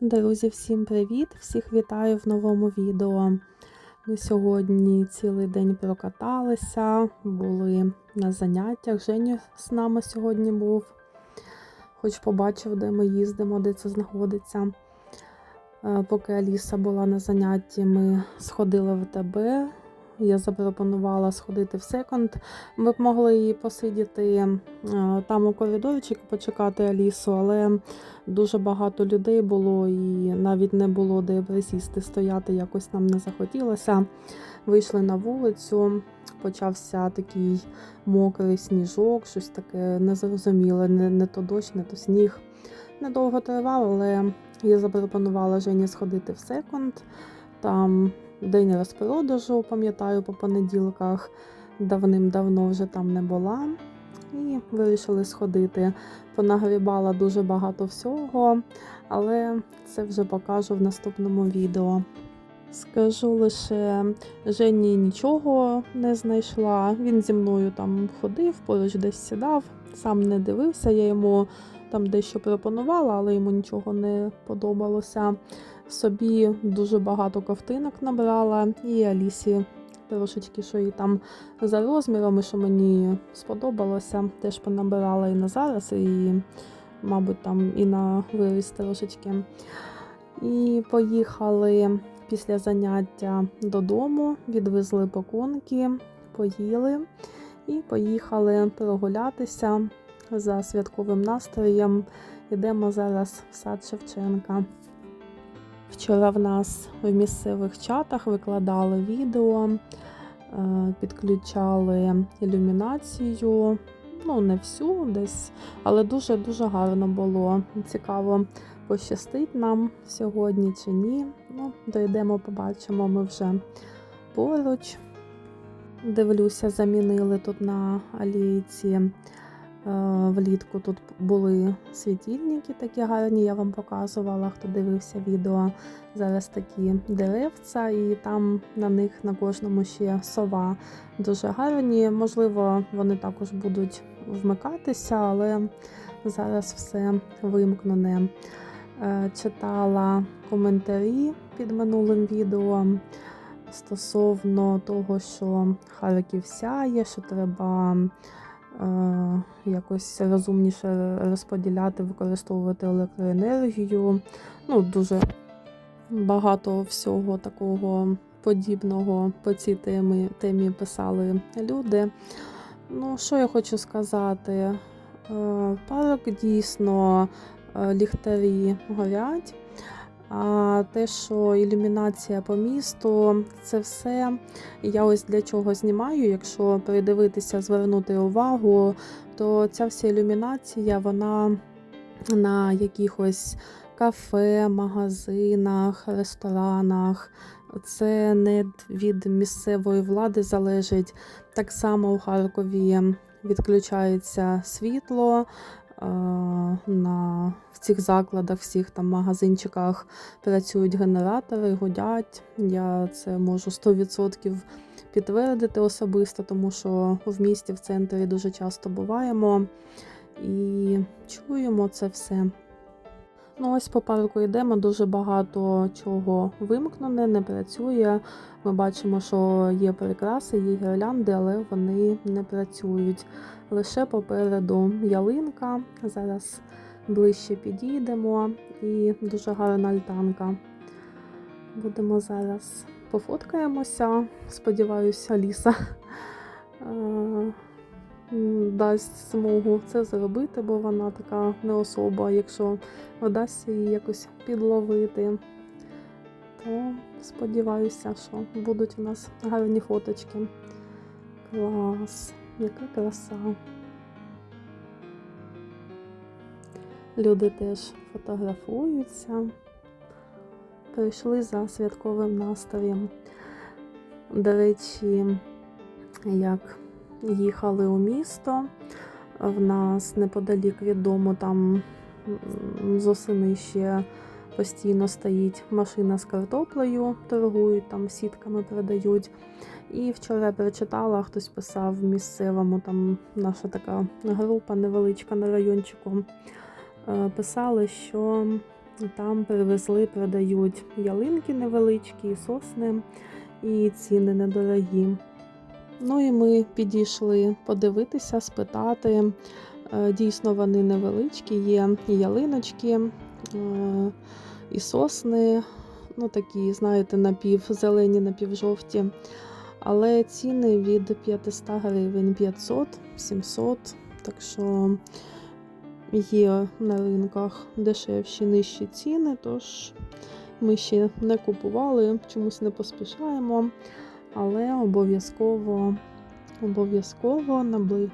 Друзі, всім привіт! Всіх вітаю в новому відео. Ми сьогодні цілий день прокаталися, були на заняттях. Женя з нами сьогодні був, хоч побачив, де ми їздимо, де це знаходиться. Е, Поки Аліса була на занятті, ми сходили в ТБ. Я запропонувала сходити в секонд. Ми б могли посидіти е, там у коридорчику, почекати Алісу, але дуже багато людей було і навіть не було де присісти, стояти якось нам не захотілося. Вийшли на вулицю, почався такий мокрий сніжок, щось таке незрозуміле, не, не то дощ, не то сніг. Недовго тривав, але я запропонувала Жені сходити в секонд. Там день розпродажу, пам'ятаю, по понеділках. Давним-давно вже там не була. І вирішили сходити. Понагрібала дуже багато всього, але це вже покажу в наступному відео. Скажу лише, Жені нічого не знайшла. Він зі мною там ходив, поруч десь сідав, сам не дивився. Я йому там дещо пропонувала, але йому нічого не подобалося. Собі дуже багато ковтинок набрала, і Алісі трошечки, що їй там за розміром, і що мені сподобалося, теж понабирала і на зараз, і, мабуть, там і на виріс трошечки. І поїхали після заняття додому, відвезли пакунки, поїли і поїхали прогулятися за святковим настроєм. Йдемо зараз в сад Шевченка. Вчора в нас в місцевих чатах викладали відео, е, підключали ілюмінацію. Ну, не всю десь, але дуже-дуже гарно було. Цікаво, пощастить нам сьогодні чи ні. Ну, дойдемо, побачимо, ми вже поруч. Дивлюся, замінили тут на алійці. Е, Влітку тут були світильники такі гарні, я вам показувала, хто дивився відео. Зараз такі деревця, і там на них на кожному ще сова дуже гарні. Можливо, вони також будуть вмикатися, але зараз все вимкнене. Е, Читала коментарі під минулим відео стосовно того, що Харків сяє, що треба якось розумніше розподіляти, використовувати електроенергію. Ну, дуже багато всього такого подібного по цій темі, темі писали люди. Ну, що я хочу сказати? Е, Парк дійсно е, ліхтарі горять. А те, що ілюмінація по місту, це все я ось для чого знімаю. Якщо придивитися, звернути увагу, то ця вся ілюмінація, вона на якихось кафе, магазинах, ресторанах. Це не від місцевої влади залежить. Так само у Харкові відключається світло. Е, На в цих закладах, всіх там магазинчиках працюють генератори, гудять. Я це можу 100% підтвердити особисто, тому що в місті в центрі дуже часто буваємо і чуємо це все. Ну, ось по парку йдемо, дуже багато чого вимкнене, не працює. Ми бачимо, що є прикраси, є гірлянди, але вони не працюють. Лише попереду ялинка. Зараз ближче підійдемо і дуже гарна альтанка. Будемо зараз пофоткаємося. Сподіваюся, Ліса е, дасть змогу це зробити, бо вона така не особа. Якщо вдасться її якось підловити, то сподіваюся, що будуть у нас гарні фоточки. Клас, яка краса. Люди теж фотографуються. Прийшли за святковим настроєм. До речі, як їхали у місто, в нас неподалік від дому там з ще постійно стоїть машина з картоплею, торгують, там сітками продають. І вчора прочитала, хтось писав в місцевому, там наша така група невеличка на райончику. е, Писали, що Там привезли, продають ялинки невеличкі, сосни, і ціни недорогі. Ну і ми підійшли подивитися, спитати. Е, Дійсно, вони невеличкі, є і ялиночки, е, і сосни, ну такі, знаєте, напівзелені, напівжовті. Але ціни від 500 гривень 500, 700. Так що є на ринках дешевші, нижчі ціни, тож ми ще не купували, чомусь не поспішаємо, але обов'язково обов'язково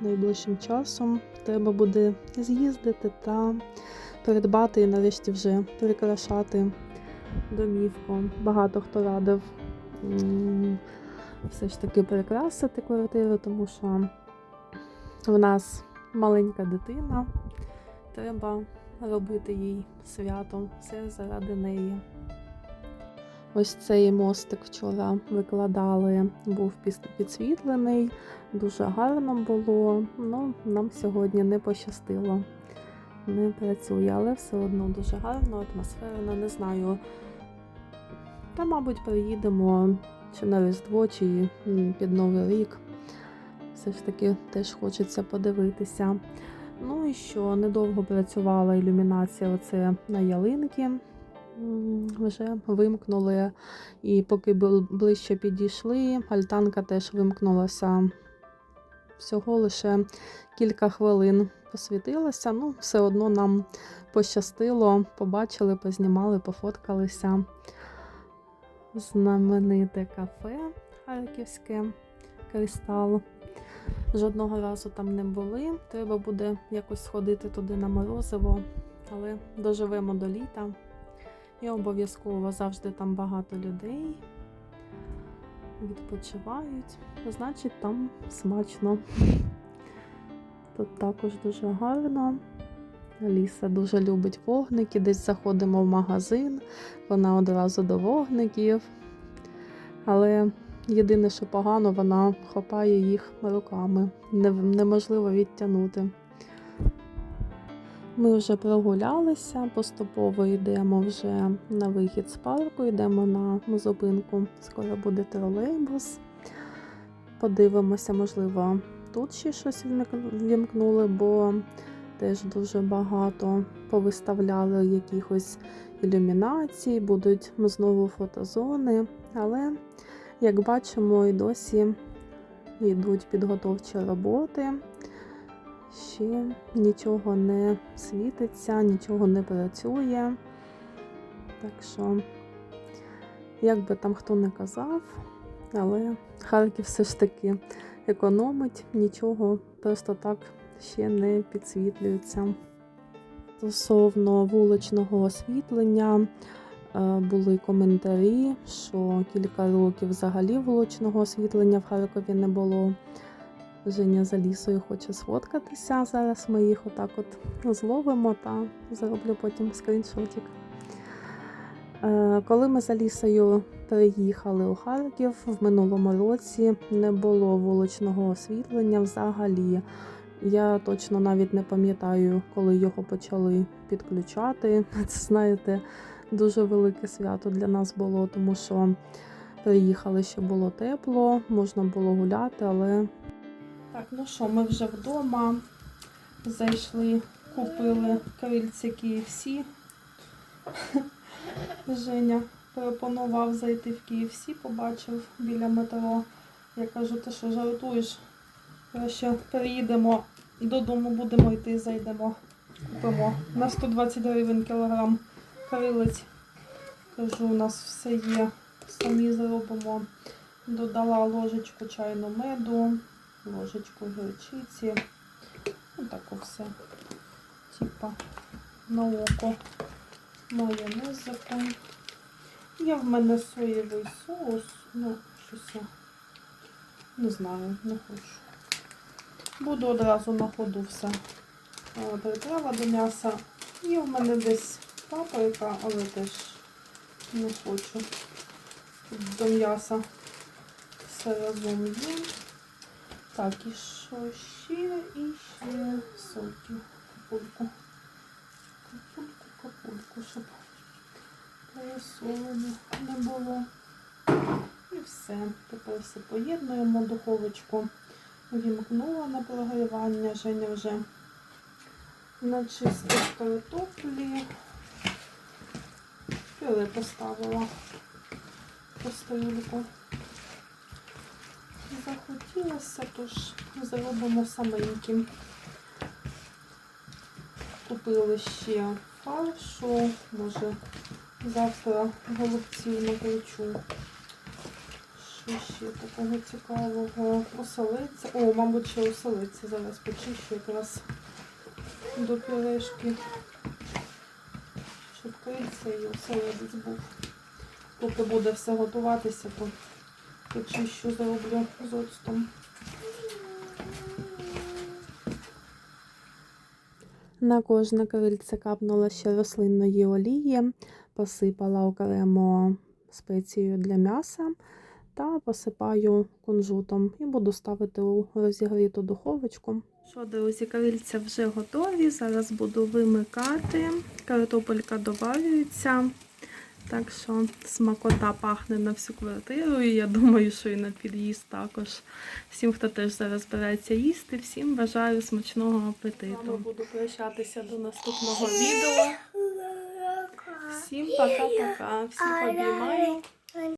найближчим часом треба буде з'їздити та придбати і нарешті вже прикрашати домівку. Багато хто радив все ж таки прикрасити квартиру, тому що в нас маленька дитина. Треба робити їй свято, все заради неї. Ось цей мостик вчора викладали, був підсвітлений, дуже гарно було. Ну, нам сьогодні не пощастило. Не працює, але все одно дуже гарно, атмосферно, не знаю. Та, мабуть, приїдемо чи на Різдво, чи під Новий рік. Все ж таки теж хочеться подивитися. Ну і що, недовго працювала ілюмінація оце на ялинки. Вже вимкнули, і поки ближче підійшли, альтанка теж вимкнулася. Всього лише кілька хвилин посвітилася. Ну, все одно нам пощастило, побачили, познімали, пофоткалися. Знамените кафе харківське кристал. Жодного разу там не були. Треба буде якось сходити туди на морозиво, але доживемо до літа. І обов'язково завжди там багато людей. Відпочивають, значить там смачно. Тут також дуже гарно. Ліса дуже любить вогники. Десь заходимо в магазин, вона одразу до вогників. Але єдине, що погано, вона хапає їх руками. Неможливо відтягнути. Ми вже прогулялися, поступово йдемо вже на вихід з парку, йдемо на зупинку. Скоро буде тролейбус. Подивимося, можливо, тут ще щось ввімкнули, бо теж дуже багато повиставляли якихось ілюмінацій, будуть знову фотозони. Але, як бачимо, і досі йдуть підготовчі роботи. Ще нічого не світиться, нічого не працює. Так що, як би там хто не казав, але Харків все ж таки економить, нічого просто так ще не підсвітлюється. Стосовно вуличного освітлення е, були коментарі, що кілька років взагалі вуличного освітлення в Харкові не було. Женя за лісою хоче сфоткатися. Зараз ми їх отак от зловимо та зроблю потім скріншотик. Е, Коли ми за лісою приїхали у Харків в минулому році, не було вуличного освітлення взагалі. Я точно навіть не пам'ятаю, коли його почали підключати. Це, знаєте, дуже велике свято для нас було, тому що приїхали ще було тепло, можна було гуляти, але так, ну що, ми вже вдома зайшли, купили крильці KFC. Женя пропонував зайти в KFC, побачив біля метро. Я кажу, ти що жартуєш? Краще приїдемо додому, будемо йти, зайдемо, купимо на 120 гривень кілограм крилець. Кажу, у нас все є, самі зробимо. Додала ложечку чайну меду, ложечку гірчиці. Ну тако все. Типа на око. Майонез закон. Є в мене соєвий соус. Ну, щось я не знаю, не хочу. Буду одразу на ходу все. Е, Приправа до м'яса. Є в мене десь паприка, але теж не хочу. До м'яса все разом є. Так, і що ще? І ще соки. Капульку. Капульку, капульку, щоб солоні не було. І все. Тепер все поєднуємо духовочку. Вімкнула на прогрівання, Женя вже начистив картоплі. Пюре поставила по столику. Захотілося, тож зробимо саменьким. Купили ще фаршу, може завтра голубців накручу. Що ще такого цікавого? Оселиця. О, мабуть, ще оселиця. Зараз почищу якраз до пюрешки. Щоб криця і оселедець був. Поки буде все готуватися, то почищу зроблю з оцтом. На кожне крильце капнула ще рослинної олії, посипала окремо спецією для м'яса та посипаю кунжутом і буду ставити у розігріту духовочку. Що, друзі, крильця вже готові. Зараз буду вимикати. Картопелька доварюється. Так що смакота пахне на всю квартиру. І я думаю, що і на під'їзд також. Всім, хто теж зараз збирається їсти, всім бажаю смачного апетиту. Буду прощатися до наступного відео. Всім пока-пока. Всіх обіймаю.